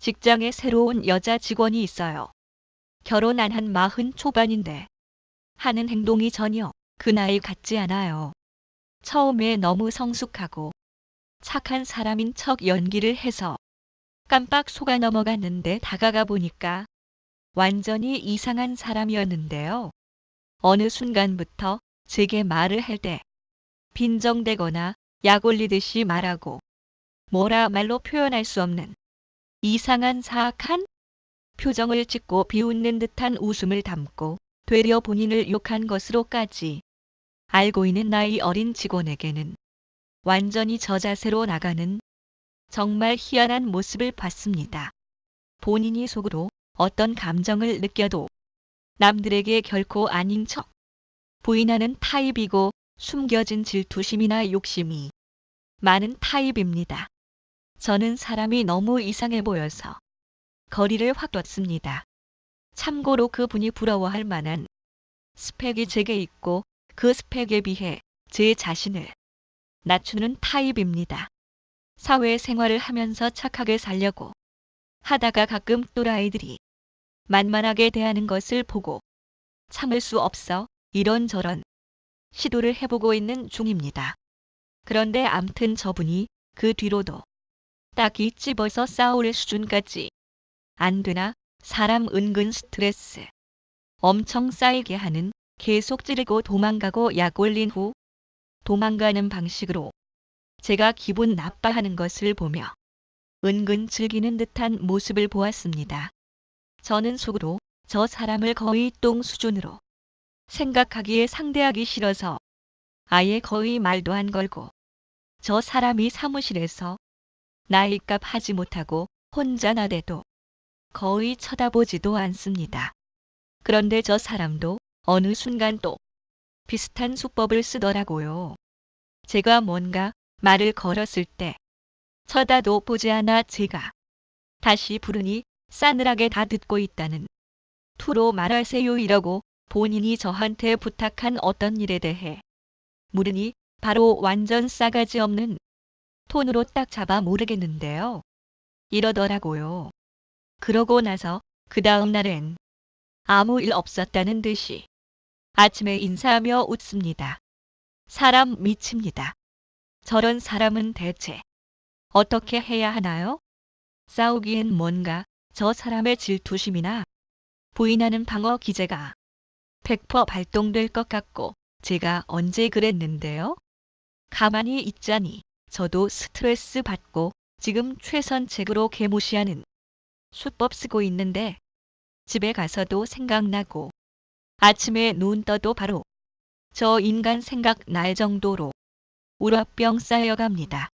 직장에 새로운 여자 직원이 있어요. 결혼 안 한 마흔 초반인데 하는 행동이 전혀 그 나이 같지 않아요. 처음에 너무 성숙하고 착한 사람인 척 연기를 해서 깜빡 속아 넘어갔는데 다가가 보니까 완전히 이상한 사람이었는데요. 어느 순간부터 제게 말을 할 때 빈정대거나 약 올리듯이 말하고 뭐라 말로 표현할 수 없는 이상한 사악한 표정을 짓고 비웃는 듯한 웃음을 담고 되려 본인을 욕한 것으로까지 알고 있는 나이 어린 직원에게는 완전히 저 자세로 나가는 정말 희한한 모습을 봤습니다. 본인이 속으로 어떤 감정을 느껴도 남들에게 결코 아닌 척 부인하는 타입이고 숨겨진 질투심이나 욕심이 많은 타입입니다. 저는 사람이 너무 이상해 보여서 거리를 확 뒀습니다. 참고로 그분이 부러워할 만한 스펙이 제게 있고 그 스펙에 비해 제 자신을 낮추는 타입입니다. 사회 생활을 하면서 착하게 살려고 하다가 가끔 또라이들이 만만하게 대하는 것을 보고 참을 수 없어 이런저런 시도를 해보고 있는 중입니다. 그런데 암튼 저분이 그 뒤로도 딱히 찝어서 싸울 수준까지. 안 되나? 사람 은근 스트레스. 엄청 쌓이게 하는 계속 찌르고 도망가고 약 올린 후 도망가는 방식으로 제가 기분 나빠하는 것을 보며 은근 즐기는 듯한 모습을 보았습니다. 저는 속으로 저 사람을 거의 똥 수준으로 생각하기에 상대하기 싫어서 아예 거의 말도 안 걸고 저 사람이 사무실에서 나이값 하지 못하고 혼자 나대도 거의 쳐다보지도 않습니다. 그런데 저 사람도 어느 순간 또 비슷한 수법을 쓰더라고요. 제가 뭔가 말을 걸었을 때 쳐다도 보지 않아 제가 다시 부르니 싸늘하게 다 듣고 있다는 투로 말하세요 이라고 본인이 저한테 부탁한 어떤 일에 대해 물으니 바로 완전 싸가지 없는 톤으로 딱 잡아 모르겠는데요. 이러더라고요. 그러고 나서 그 다음 날엔 아무 일 없었다는 듯이 아침에 인사하며 웃습니다. 사람 미칩니다. 저런 사람은 대체 어떻게 해야 하나요? 싸우기엔 뭔가 저 사람의 질투심이나 부인하는 방어 기제가 100% 발동될 것 같고 제가 언제 그랬는데요? 가만히 있자니 저도 스트레스 받고 지금 최선책으로 개무시하는 수법 쓰고 있는데 집에 가서도 생각나고 아침에 눈 떠도 바로 저 인간 생각 날 정도로 우라병 쌓여갑니다.